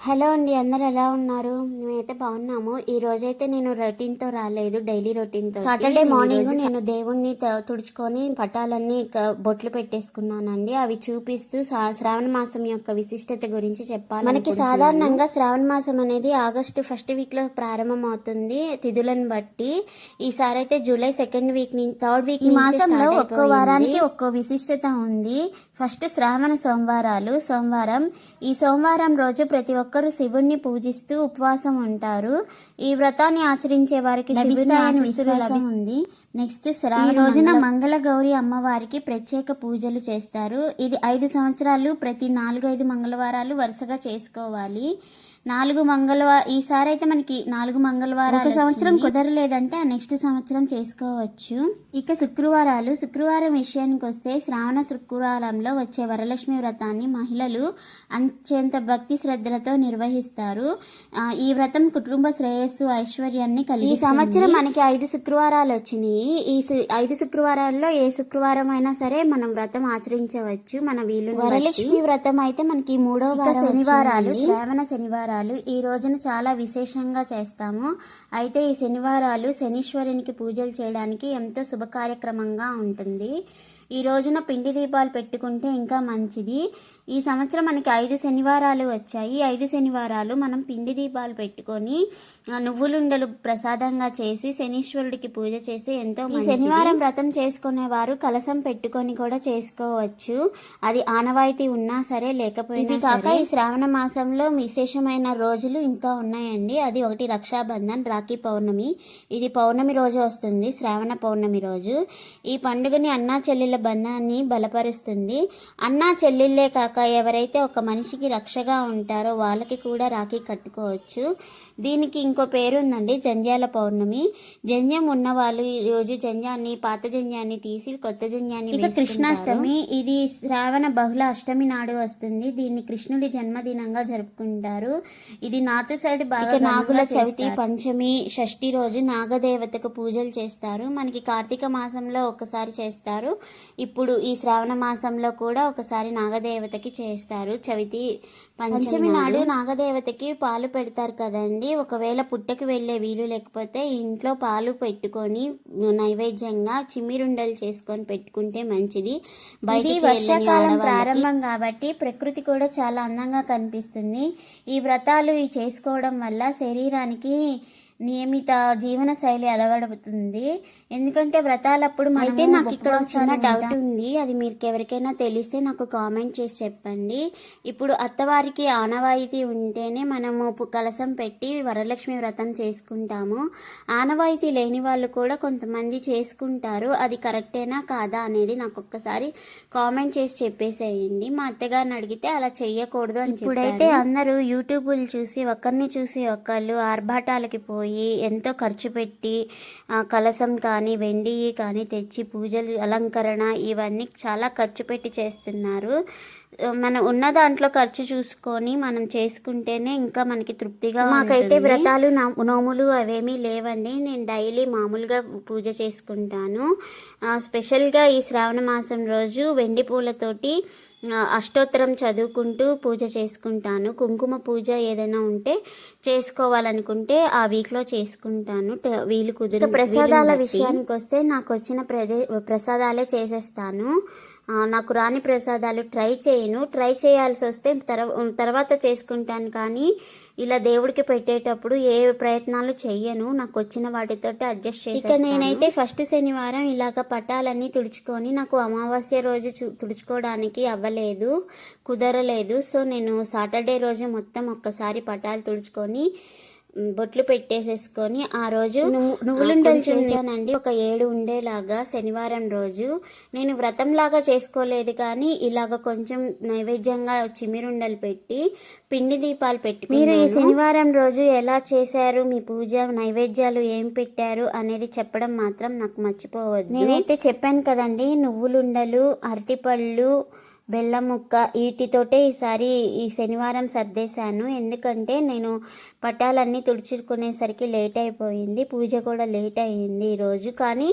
Hello అండి అందరు ఎలా ఉన్నారు? మేమైతే బాగున్నాము. ఈ రోజైతే నేను రొటీన్తో రాలేదు డైలీ రొటీన్తో సాటర్డే మార్నింగ్ నేను దేవుణ్ణి తుడుచుకొని పటాలన్నీ బొట్లు పెట్టేసుకున్నానండి. అవి చూపిస్తూ శ్రావణ మాసం యొక్క విశిష్టత గురించి చెప్పాలి మనకి సాధారణంగా శ్రావణ మాసం అనేది ఆగస్టు ఫస్ట్ వీక్లో ప్రారంభం అవుతుంది తిథులను బట్టి ఈసారి అయితే July second week third week మాసంలో ఒక్కో వారానికి ఒక్కో విశిష్టత ఉంది. ఫస్ట్ శ్రావణ సోమవారాలు. సోమవారం ఈ సోమవారం రోజు ప్రతి ఒక్కరూ శివుణ్ణి పూజిస్తూ ఉపవాసం ఉంటారు. ఈ వ్రతాన్ని ఆచరించే వారికి విశ్వాసం ఉంది. నెక్స్ట్ శ్రావణ రోజున మంగళ గౌరి అమ్మవారికి ప్రత్యేక పూజలు చేస్తారు. ఇది ఐదు సంవత్సరాలు ప్రతి నాలుగైదు మంగళవారాలు వరుసగా చేసుకోవాలి. నాలుగు మంగళవారం ఈసారి అయితే మనకి నాలుగు మంగళవారాలు ఒక సంవత్సరం కుదరలేదంటే ఆ నెక్స్ట్ సంవత్సరం చేసుకోవచ్చు. ఇక శుక్రవారాలు శుక్రవారం విషయానికి వస్తే శ్రావణ శుక్రవారంలో వచ్చే వరలక్ష్మి వ్రతాన్ని మహిళలు అత్యంత భక్తి శ్రద్ధలతో నిర్వహిస్తారు. ఈ వ్రతం కుటుంబ శ్రేయస్సు ఐశ్వర్యాన్ని ఈ కలిగి సంవత్సరం మనకి ఐదు శుక్రవారాలు వచ్చినాయి. ఈ ఐదు శుక్రవారాల్లో ఏ శుక్రవారం అయినా సరే మనం వ్రతం ఆచరించవచ్చు. మన వీలు వరలక్ష్మి వ్రతం అయితే మనకి మూడో ఇక వారం శనివారాలు. శ్రావణ శనివారాలు. ఈ రోజున చాలా విశేషంగా చేస్తాము. అయితే ఈ శనివారాలు శనీశ్వరునికి పూజలు చేయడానికి ఎంతో శుభ కార్యక్రమంగా ఉంటుంది. ఈ రోజున పిండి దీపాలు పెట్టుకుంటే ఇంకా మంచిది. ఈ సంవత్సరం మనకి ఐదు శనివారాలు వచ్చాయి. ఐదు శనివారాలు మనం పిండి దీపాలు పెట్టుకొని నువ్వులుండలు ప్రసాదంగా చేసి శనీశ్వరుడికి పూజ చేస్తే ఎంతో ఈ. శనివారం వ్రతం చేసుకునే వారు కలసం పెట్టుకొని కూడా చేసుకోవచ్చు. అది ఆనవాయితీ ఉన్నా సరే లేకపోయినా కాక ఈ శ్రావణ మాసంలో విశేషమైన రోజులు ఇంకా ఉన్నాయండి. అది ఒకటి రక్షాబంధన్ రాఖీ పౌర్ణమి. ఇది పౌర్ణమి రోజు వస్తుంది శ్రావణ పౌర్ణమి రోజు. ఈ పండుగని అన్నా చెల్లెళ్ళ బంధాన్ని బలపరుస్తుంది. అన్నా చెల్లెళ్ళే కాక ఎవరైతే ఒక మనిషికి రక్షగా ఉంటారో వాళ్ళకి కూడా రాఖీ కట్టుకోవచ్చు. దీనికి ఇంకో పేరు ఉందండి జంధ్యాల పౌర్ణమి. జంధ్యం ఉన్న వాళ్ళు ఈ రోజు జంధ్యాన్ని పాత జంధ్యాన్ని తీసి కొత్త జంధ్యాన్ని ఇక. కృష్ణాష్టమి ఇది శ్రావణ బహుళ అష్టమి నాడు వస్తుంది. దీన్ని కృష్ణుడి జన్మదినంగా జరుపుకుంటారు. ఇది నార్త్ సైడ్ బాగా నాగుల చవితి. పంచమి షష్ఠి రోజు నాగదేవతకు పూజలు చేస్తారు. మనకి కార్తీక మాసంలో ఒకసారి చేస్తారు. ఇప్పుడు ఈ శ్రావణ మాసంలో కూడా ఒకసారి నాగదేవతకి చేస్తారు. చవితి పంచమి నాడు నాగదేవతకి పాలు పెడతారు కదండి. ఒకవేళ పుట్టకి వెళ్ళే వీలు లేకపోతే ఇంట్లో పాలు పెట్టుకొని నైవేద్యంగా చిమ్మిరుండలు చేసుకొని పెట్టుకుంటే మంచిది. వెళ్ళని వర్షాకాలం ప్రారంభం కాబట్టి ప్రకృతి కూడా చాలా అందంగా కనిపిస్తుంది. ఈ వ్రతాలు ఈ చేసుకోవడం వల్ల శరీరానికి నియమిత జీవన శైలి అలవడుతుంది. ఎందుకంటే వ్రతాలప్పుడు అయితే నాకు ఇక్కడ చిన్న ఉపవాసాలు డౌట్. ఉంది. అది మీకు ఎవరికైనా తెలిస్తే నాకు కామెంట్ చేసి చెప్పండి. ఇప్పుడు అత్తవారికి ఆనవాయితీ ఉంటేనే మనము కలసం పెట్టి వరలక్ష్మి వ్రతం చేసుకుంటాము. ఆనవాయితీ లేని వాళ్ళు కూడా కొంతమంది చేసుకుంటారు. అది కరెక్టేనా కాదా అనేది నాకు ఒక్కసారి కామెంట్ చేసి చెప్పేసేయండి. మా అత్తగారిని అడిగితే అలా చెయ్యకూడదు అని ఇప్పుడైతే అందరూ యూట్యూబులు చూసి ఒకరిని చూసి ఒకళ్ళు ఆర్భాటాలకి పోయి ఎంతో ఖర్చు పెట్టి కలసం కానీ వెండి కానీ తెచ్చి పూజలు అలంకరణ ఇవన్నీ చాలా ఖర్చు పెట్టి చేస్తున్నారు. మనం ఉన్న దాంట్లో ఖర్చు చూసుకొని మనం చేసుకుంటేనే ఇంకా మనకి తృప్తిగా మాకైతే. వ్రతాలు నోములు అవేమీ లేవండి. నేను డైలీ మామూలుగా పూజ చేసుకుంటాను. స్పెషల్గా ఈ శ్రావణ మాసం రోజు వెండి పూలతోటి అష్టోత్తరం చదువుకుంటూ పూజ చేసుకుంటాను. కుంకుమ పూజ ఏదైనా ఉంటే చేసుకోవాలనుకుంటే ఆ వీక్లో చేసుకుంటాను. వీలు కుదిరి ప్రసాదాల. విషయానికి వస్తే నాకు వచ్చిన ప్రదే ప్రసాదాలే చేసేస్తాను. నాకు రాని ప్రసాదాలు ట్రై చేయను. ట్రై చేయాల్సి వస్తే తర్వా- తర్వాత చేసుకుంటాను. కానీ ఇలా దేవుడికి పెట్టేటప్పుడు ఏ ప్రయత్నాలు చెయ్యను. నాకు వచ్చిన వాటితోటి అడ్జస్ట్ చేసి ఇక నేనైతే ఫస్ట్ శనివారం ఇలాగ పటాలన్నీ తుడుచుకొని నాకు అమావాస్య రోజు తుడుచుకోవడానికి అవ్వలేదు కుదరలేదు. సో నేను సాటర్డే రోజు మొత్తం ఒక్కసారి పటాలు తుడుచుకొని బొట్లు పెట్టేసేసుకొని ఆ రోజు నువ్వులుండలు చేశానండి. ఒక ఏడు ఉండేలాగా శనివారం రోజు. నేను వ్రతంలాగా చేసుకోలేదు కానీ ఇలాగ కొంచెం నైవేద్యంగా చిమిరుండలు పెట్టి పిండి దీపాలు పెట్టి మీరు ఈ శనివారం రోజు ఎలా చేశారు? మీ పూజ నైవేద్యాలు ఏం పెట్టారు అనేది చెప్పడం మాత్రం నాకు మర్చిపోవద్దు. నేనైతే చెప్పాను కదండి నువ్వులుండలు అరటిపళ్ళు బెల్లం ముక్క వీటితోటే ఈసారి ఈ శనివారం సర్దేశాను. ఎందుకంటే నేను పటాలన్నీ తుడుచుకునేసరికి లేట్ అయిపోయింది. పూజ కూడా లేట్ అయ్యింది ఈరోజు కానీ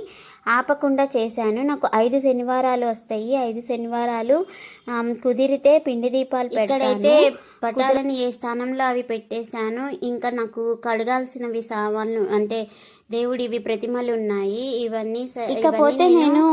ఆపకుండా చేశాను. నాకు ఐదు శనివారాలు వస్తాయి. ఐదు శనివారాలు కుదిరితే పిండి దీపాలు ఇక్కడైతే పెడతాను పటాలని ఏ స్థానంలో అవి పెట్టేశాను. ఇంకా నాకు కడగాల్సినవి సామాన్లు అంటే దేవుడివి ప్రతిమలు ఉన్నాయి. ఇవన్నీ ఇకపోతే నేను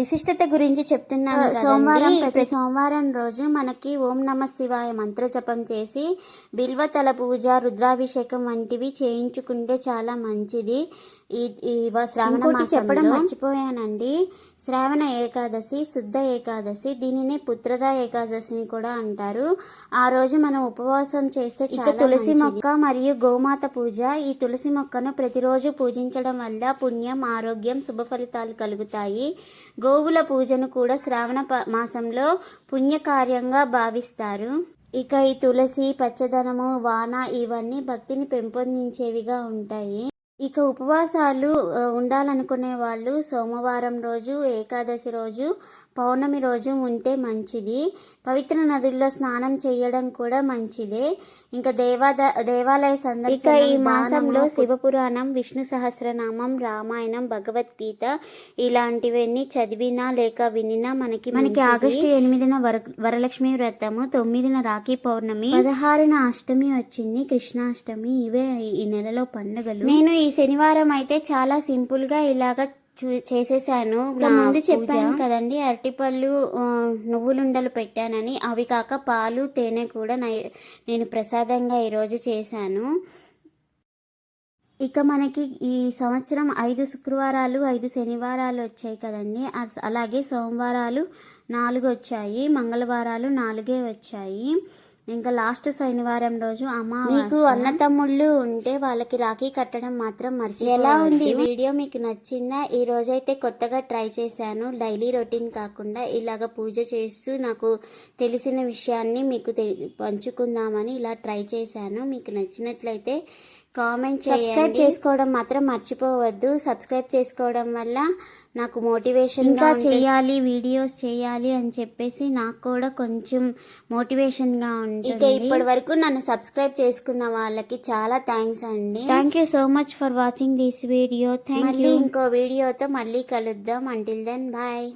విశిష్టత గురించి చెప్తున్నాను సోమవారం ప్రతి సోమవారం రోజు మనకి ఓం నమ శివాయ మంత్ర జపం చేసి బిల్వతల పూజ రుద్రాభిషేకం వంటివి చేయించుకుంటే చాలా మంచిది. ఈ శ్రావణ చెప్పడం మర్చిపోయానండి. శ్రావణ ఏకాదశి శుద్ధ ఏకాదశి దీనినే పుత్రద ఏకాదశిని కూడా అంటారు. ఆ రోజు మనం ఉపవాసం చేస్తే ఇక చాలా తులసి. మొక్క మరియు గోమాత పూజ ఈ తులసి మొక్కను ప్రతిరోజు పూజించడం వల్ల పుణ్యం ఆరోగ్యం శుభ ఫలితాలు కలుగుతాయి. గోవుల పూజను కూడా శ్రావణ ప- సమయంలో పుణ్యకార్యంగా భావిస్తారు. ఇక ఈ తులసి పచ్చదనము వాన ఇవన్నీ భక్తిని పెంపొందించేవిగా ఉంటాయి. ఇక ఉపవాసాలు ఉండాలనుకునే వాళ్ళు సోమవారం రోజు ఏకాదశి రోజు పౌర్ణమి రోజు ఉంటే మంచిది. పవిత్ర నదుల్లో స్నానం చేయడం కూడా మంచిదే. ఇంకా దేవాద దేవాలయ సందర్శన ఈ మాసంలో శివపురాణం విష్ణు సహస్రనామం రామాయణం భగవద్గీత ఇలాంటివన్నీ చదివినా లేక వినినా మనకి మనకి. ఆగస్టు ఎనిమిదిన వర వరలక్ష్మి వ్రతము తొమ్మిదిన రాఖీ పౌర్ణమి పదహారున అష్టమి వచ్చింది కృష్ణాష్టమి. ఇవే ఈ నెలలో పండుగలు. నేను ఈ శనివారం అయితే చాలా సింపుల్గా ఇలాగ చూ- చేసేసాను. ముందు. చెప్పాను కదండి అరటిపళ్ళు నువ్వులుండలు పెట్టానని. అవి కాక పాలు తేనె కూడా నై- నేను ప్రసాదంగా ఈరోజు చేశాను. ఇక మనకి ఈ సంవత్సరం ఐదు శుక్రవారాలు ఐదు శనివారాలు వచ్చాయి కదండి. అలాగే సోమవారాలు నాలుగు వచ్చాయి మంగళవారాలు నాలుగే వచ్చాయి. ఇంకా లాస్ట్ శనివారం రోజు మీకు అమావాస్య. అన్న తమ్ముళ్ళు ఉంటే వాళ్ళకి రాఖీ కట్టడం మాత్రం మర్చి ఎలా ఉంది? ఈ వీడియో మీకు నచ్చిందా? ఈ రోజైతే కొత్తగా ట్రై చేశాను. డైలీ రొటీన్ కాకుండా ఇలాగ పూజ చేస్తూ నాకు తెలిసిన విషయాన్ని మీకు పంచుకుందామని ఇలా ట్రై చేశాను. మీకు నచ్చినట్లయితే కామెంట్ సబ్స్క్రైబ్ చేసుకోవడం మాత్రం మర్చిపోవద్దు. సబ్స్క్రైబ్ చేసుకోవడం వల్ల నాకు మోటివేషన్ ఇంకా చేయాలి వీడియోస్ చేయాలి అని చెప్పేసి నాకు కూడా కొంచెం మోటివేషన్గా ఇక ఇప్పటి వరకు నన్ను సబ్స్క్రైబ్ చేసుకున్న వాళ్ళకి చాలా థ్యాంక్స్ అండి. Thank you so much for watching this video thank మళ్ళీ ఇంకో వీడియోతో మళ్ళీ కలుద్దాం. Until then bye